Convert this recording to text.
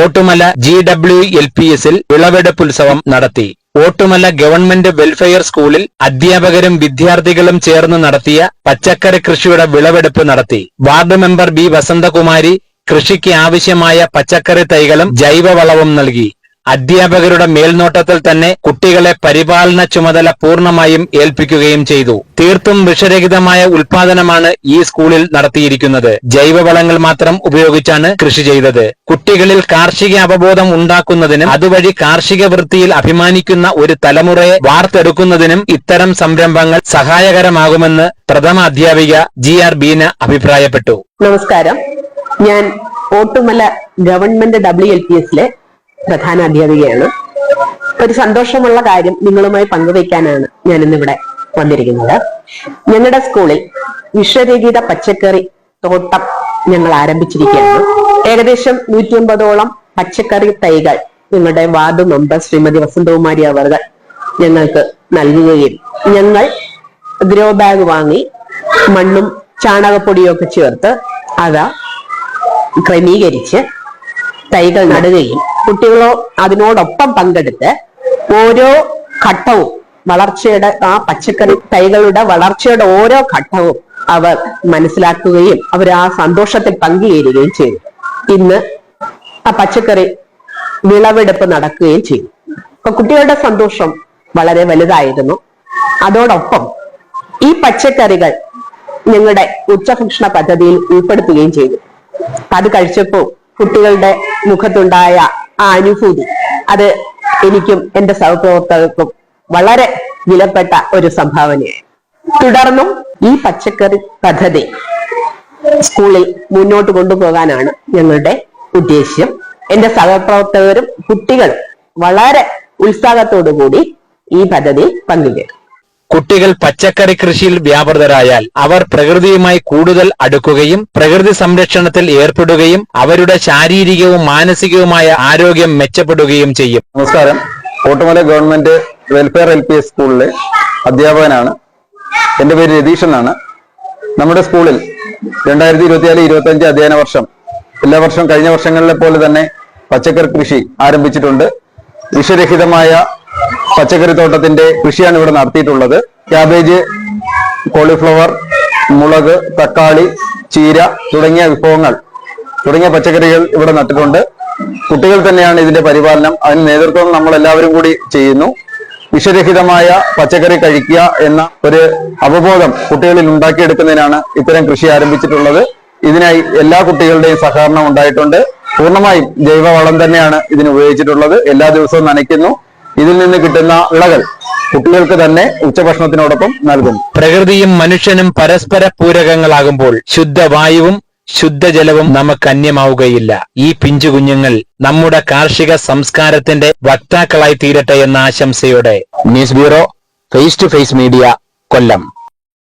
Ottumala G W L P എസിൽ വിളവെടുപ്പ് ഉത്സവം നടത്തി. ഓട്ടുമല ഗവൺമെന്റ് വെൽഫെയർ സ്കൂളിൽ അധ്യാപകരും വിദ്യാർത്ഥികളും ചേർന്ന് നടത്തിയ പച്ചക്കറി കൃഷിയുടെ വിളവെടുപ്പ് നടത്തി. വാർഡ് മെമ്പർ ബി വസന്തകുമാരി കൃഷിക്ക് ആവശ്യമായ പച്ചക്കറി തൈകളും ജൈവവളവും നൽകി. അധ്യാപകരുടെ മേൽനോട്ടത്തിൽ തന്നെ കുട്ടികളെ പരിപാലന ചുമതല പൂർണമായും ഏൽപ്പിക്കുകയും ചെയ്തു. തീർത്തും വിഷരഹിതമായ ഉൽപാദനമാണ് ഈ സ്കൂളിൽ നടത്തിയിരിക്കുന്നത്. ജൈവവളങ്ങൾ മാത്രം ഉപയോഗിച്ചാണ് കൃഷി ചെയ്തത്. കുട്ടികളിൽ കാർഷിക അവബോധം ഉണ്ടാക്കുന്നതിനും അതുവഴി കാർഷിക വൃത്തിയിൽ അഭിമാനിക്കുന്ന ഒരു തലമുറയെ വാർത്തെടുക്കുന്നതിനും ഇത്തരം സംരംഭങ്ങൾ സഹായകരമാകുമെന്ന് പ്രഥമ അധ്യാപിക ജി ആർ ബീന അഭിപ്രായപ്പെട്ടു. നമസ്കാരം. ഞാൻ Ottumala government W L P എസിലെ പ്രധാന അധ്യാപികയാണ് ഒരു സന്തോഷമുള്ള കാര്യം നിങ്ങളുമായി പങ്കുവയ്ക്കാനാണ് ഞാൻ ഇന്നിവിടെ വന്നിരിക്കുന്നത്. ഞങ്ങളുടെ സ്കൂളിൽ വിഷരഹിത പച്ചക്കറി തോട്ടം ഞങ്ങൾ ആരംഭിച്ചിരിക്കുകയാണ്. ഏകദേശം നൂറ്റി അമ്പതോളം പച്ചക്കറി തൈകൾ ഞങ്ങളുടെ വാർഡ് മെമ്പർ ശ്രീമതി വസന്തകുമാരി അവർ ഞങ്ങൾക്ക് നൽകുകയും ഞങ്ങൾ ഗ്രോ ബാഗ് വാങ്ങി മണ്ണും ചാണകപ്പൊടിയും ഒക്കെ ചേർത്ത് അവ ക്രമീകരിച്ച് തൈകൾ നടുകയും കുട്ടികളോ അതിനോടൊപ്പം പങ്കെടുത്ത് ഓരോ ഘട്ടവും വളർച്ചയുടെ ആ പച്ചക്കറി തൈകളുടെ വളർച്ചയുടെ ഓരോ ഘട്ടവും അവർ മനസ്സിലാക്കുകയും അവർ ആ സന്തോഷത്തിൽ പങ്കുചേരുകയും ചെയ്തു. ഇന്ന് ആ പച്ചക്കറി വിളവെടുപ്പ് നടക്കുകയും ചെയ്തു. അപ്പൊ കുട്ടികളുടെ സന്തോഷം വളരെ വലുതായിരുന്നു. അതോടൊപ്പം ഈ പച്ചക്കറികൾ ഞങ്ങളുടെ ഉച്ചഭക്ഷണ പദ്ധതിയിൽ ഉൾപ്പെടുത്തുകയും ചെയ്തു. അത് കഴിച്ചപ്പോൾ കുട്ടികളുടെ മുഖത്തുണ്ടായ ആ അനുഭൂതി. അത് എനിക്കും എന്റെ സഹപ്രവർത്തകർക്കും വളരെ വിലപ്പെട്ട ഒരു സംഭാവനയായി. തുടർന്നും ഈ പച്ചക്കറി പദ്ധതി സ്കൂളിൽ മുന്നോട്ട് കൊണ്ടുപോകാനാണ് ഞങ്ങളുടെ ഉദ്ദേശ്യം. എന്റെ സഹപ്രവർത്തകരും കുട്ടികളും വളരെ ഉത്സാഹത്തോടു കൂടി ഈ പദ്ധതിയിൽ പങ്കുചേരും. കുട്ടികൾ പച്ചക്കറി കൃഷിയിൽ വ്യാപൃതരായാൽ അവർ പ്രകൃതിയുമായി കൂടുതൽ അടുക്കുകയും പ്രകൃതി സംരക്ഷണത്തിൽ ഏർപ്പെടുകയും അവരുടെ ശാരീരികവും മാനസികവുമായ ആരോഗ്യം മെച്ചപ്പെടുകയും ചെയ്യും. നമസ്കാരം. Kottamala government welfare L P S സ്കൂളിലെ അധ്യാപകനാണ്. എന്റെ പേര് രതീഷ് എന്നാണ്. നമ്മുടെ സ്കൂളിൽ രണ്ടായിരത്തി ഇരുപത്തിനാല് ഇരുപത്തി അഞ്ച് അധ്യയന വർഷം എല്ലാ വർഷവും കഴിഞ്ഞ വർഷങ്ങളിലെ പോലെ തന്നെ പച്ചക്കറി കൃഷി ആരംഭിച്ചിട്ടുണ്ട്. വിഷരഹിതമായ പച്ചക്കറി തോട്ടത്തിന്റെ കൃഷിയാണ് ഇവിടെ നടത്തിയിട്ടുള്ളത്. ക്യാബേജ് കോളിഫ്ലവർ മുളക് തക്കാളി ചീര തുടങ്ങിയ വിഭവങ്ങൾ തുടങ്ങിയ പച്ചക്കറികൾ ഇവിടെ നട്ടിട്ടുണ്ട്. കുട്ടികൾ തന്നെയാണ് ഇതിന്റെ പരിപാലനം. അതിന് നേതൃത്വം നമ്മൾ എല്ലാവരും കൂടി ചെയ്യുന്നു. വിഷരഹിതമായ പച്ചക്കറി കഴിക്കുക എന്ന ഒരു അവബോധം കുട്ടികളിൽ ഉണ്ടാക്കിയെടുക്കുന്നതിനാണ് ഇത്തരം കൃഷി ആരംഭിച്ചിട്ടുള്ളത്. ഇതിനായി എല്ലാ കുട്ടികളുടെയും സഹകരണം ഉണ്ടായിട്ടുണ്ട്. പൂർണമായും ജൈവവളം തന്നെയാണ് ഇതിന് ഉപയോഗിച്ചിട്ടുള്ളത്. എല്ലാ ദിവസവും നനയ്ക്കുന്നു. ഇതിൽ നിന്ന് കിട്ടുന്ന വിളകൾ കുട്ടികൾക്ക് തന്നെ ഉച്ചഭക്ഷണത്തിനോടൊപ്പം നൽകും. പ്രകൃതിയും മനുഷ്യനും പരസ്പര പൂരകങ്ങളാകുമ്പോൾ ശുദ്ധവായുവും ശുദ്ധജലവും നമുക്ക് അന്യമാവുകയില്ല. ഈ പിഞ്ചു കുഞ്ഞുങ്ങൾ നമ്മുടെ കാർഷിക സംസ്കാരത്തിന്റെ വക്താക്കളായി തീരട്ടെ എന്ന ആശംസയോടെ. News bureau face to face media Kollam.